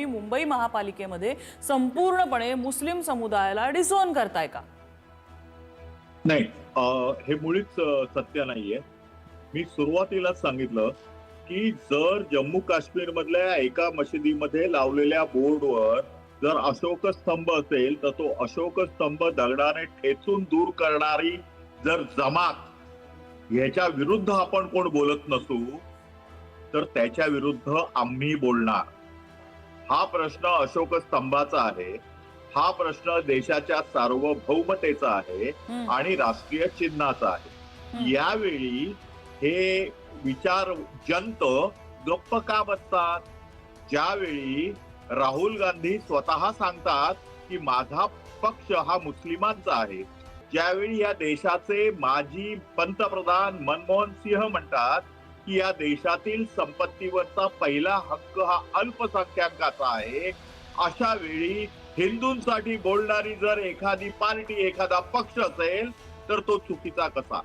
तुम्ही मुंबई महापालिकेमध्ये संपूर्णपणे मुस्लिम समुदायाला डिसोन करताय का? नाही हे मुळीच सत्य नाहीये. मी सुरुवातीलाच सांगितलं की जर जम्मू काश्मीर मधल्या एका मशिदीमध्ये लावलेल्या बोर्डवर जर अशोक स्तंभ असेल तर तो अशोक स्तंभ दगडाने ठेचून दूर करणारी जर जमात ह्याच्या विरुद्ध आपण कोण बोलत नसू तर त्याच्या विरुद्ध आम्ही बोलणार. हा प्रश्न अशोक स्तंभाचा आहे. हा प्रश्न देशाच्या सार्वभौमतेचा आहे आणि राष्ट्रीय चिन्हाचा आहे. यावेळी हे विचार जंत गप्प का बसतात? ज्यावेळी राहुल गांधी स्वतः सांगतात की माझा पक्ष हा मुस्लिमांचा आहे. ज्यावेळी या देशाचे माजी पंतप्रधान मनमोहन सिंह म्हणतात की या देशातील संपत्तीवरचा पहिला हक्क हा अल्पसंख्याकाचा आहे. अशा वेळी हिंदूंसाठी बोलणारी जर एखादी पार्टी एखादा पक्ष असेल तर तो चुकीचा कसा?